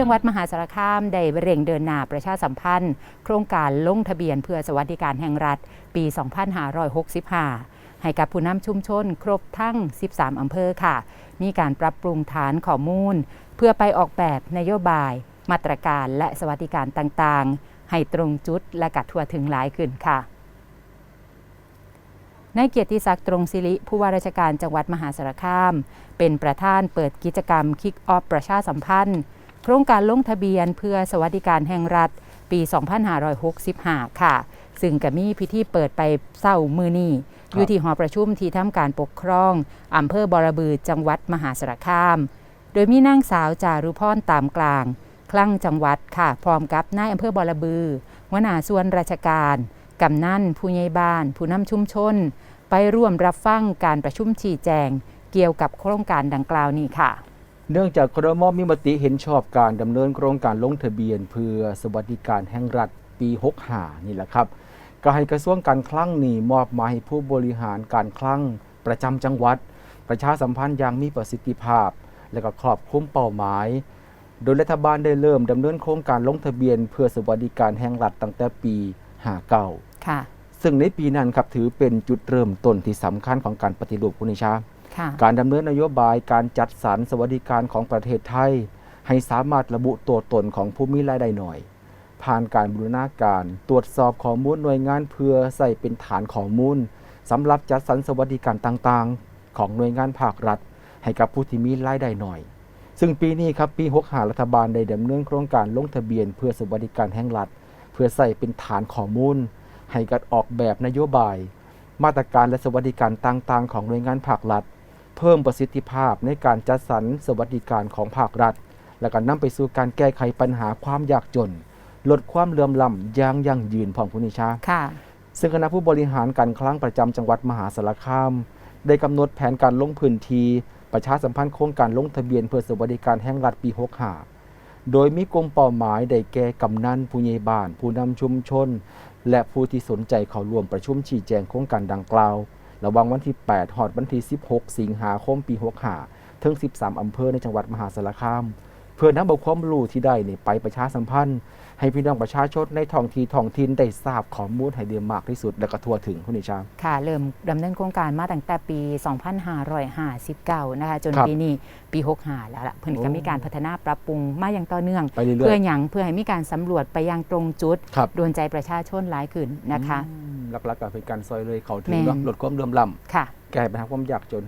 จังหวัดมหาสารคามได้เร่งเดินหน้าประชาสัมพันธ์ โครงการลงทะเบียนเพื่อสวัสดิการแห่งรัฐ ปี 2565 ให้กับผู้นำชุมชน ครบทั้ง 13 อำเภอค่ะ มีการปรับปรุงฐานข้อมูล เพื่อไปออกแบบนโยบาย มาตรการและสวัสดิการต่างๆ ให้ตรงจุดและกัดทั่วถึงหลายขึ้นค่ะนายเกียรติศักดิ์ตรงศิริผู้ว่าราชการจังหวัดมหาสารคาม เป็นประธานเปิดกิจกรรมคิกออฟประชาสัมพันธ์ โครงการลงทะเบียนเพื่อสวัสดิการแห่งรัฐปี 2565 ค่ะ ซึ่งก็มีพิธีเปิดไปเศร้ามือนี้อยู่ที่หอประชุมที่ทำการปกครองอำเภอบอระบือจังหวัดมหาสารคาม โดยมีนางสาวจารุพรตามกลาง คลั่งจังหวัดค่ะ พร้อมกับนายอำเภอบอระบือหัวหน้าส่วนราชการกำนันผู้ใหญ่บ้าน ผู้นำชุมชน ไปร่วมรับฟังการประชุมชี้แจง เกี่ยวกับโครงการดังกล่าวนี้ค่ะ เนื่องจากครมมีมติเห็นชอบการดำเนินโครงการลงทะเบียน เพื่อสวัสดิการแห่งรัฐปี 65 นี่แหละครับ ก็ให้กระทรวงการคลังนี่มอบหมายให้ผู้บริหารการคลังประจำจังหวัด ประชาสัมพันธ์อย่างมีประสิทธิภาพ และก็ครอบคลุมเป้าหมาย โดยรัฐบาลได้เริ่มดำเนินโครงการลงทะเบียน เพื่อสวัสดิการแห่งรัฐตั้งแต่ปี 59 ค่ะ ซึ่งในปีนั้นครับถือเป็นจุดเริ่มต้นที่สำคัญของการปฏิรูปคุณนิชาค่ะ การดำเนินนโยบายการจัดสรรสวัสดิการของประเทศไทย ให้สามารถระบุตัวตนของผู้มีรายได้หน่อย ผ่านการบูรณาการตรวจสอบข้อมูลหน่วยงานเพื่อใส่เป็นฐานข้อมูลสำหรับจัดสรรสวัสดิการต่างๆ ของหน่วยงานภาครัฐ ให้กับผู้ที่มีรายได้หน่อย ซึ่งปีนี้ครับปี65รัฐบาลได้ดำเนินโครงการลงทะเบียนเพื่อสวัสดิการแห่งรัฐ เพื่อใส่เป็นฐานข้อมูล ให้การออกแบบนโยบาย มาตรการและสวัสดิการต่างๆ ของหน่วยงานภาครัฐ เพิ่มประสิทธิภาพในการจัดสรรสวัสดิการของภาครัฐ และก็นำไปสู่การแก้ไขปัญหาความยากจน ลดความเหลื่อมล้ำอย่างยั่งยืนของผู้นิชาค่ะซึ่งคณะผู้บริหารการคลังประจำจังหวัดมหาสารคาม ได้กำหนดแผนการลงพื้นที่ประชาสัมพันธ์โครงการลงทะเบียนเพื่อสวัสดิการแห่งรัฐปี 65 โดยมีกลุ่มเป้าหมายได้แก่กำนันผู้ใหญ่บ้าน ผู้นำชุมชน และผู้ที่สนใจเข้าร่วมประชุมชี้แจงโครงการดังกล่าว ระหว่างวันที่ 8 หอดวันที่ 16 สิงหาคมปี 65ถึง 13 อำเภอในจังหวัดมหาสารคาม เพื่อนำเอาความรู้ที่ได้นี่ไปประชาสัมพันธ์ ให้พี่น้องประชาชนในท้องที่ท้องถิ่นได้ทราบข้อมูลให้ได้มากที่สุด และก็ทั่วถึงคุณนิชาค่ะ เริ่มดำเนินโครงการมาตั้งแต่ปี 2559 นะคะ จนครับปีนี้ปี 65 แล้วล่ะเพิ่นก็โอ้มีการพัฒนาปรับปรุงมาอย่างต่อเนื่องไปเรื่อยๆเพื่ออย่างเพื่อให้มีการสำรวจไปยังตรงจุดครับโดนใจประชาชนหลายขึ้นนะคะอืม หลักๆก็เป็นการซอยเลยเขาถึงแม่นเนาะลดความเหลื่อมล้ค่ะำแก้ปัญหาความยากจน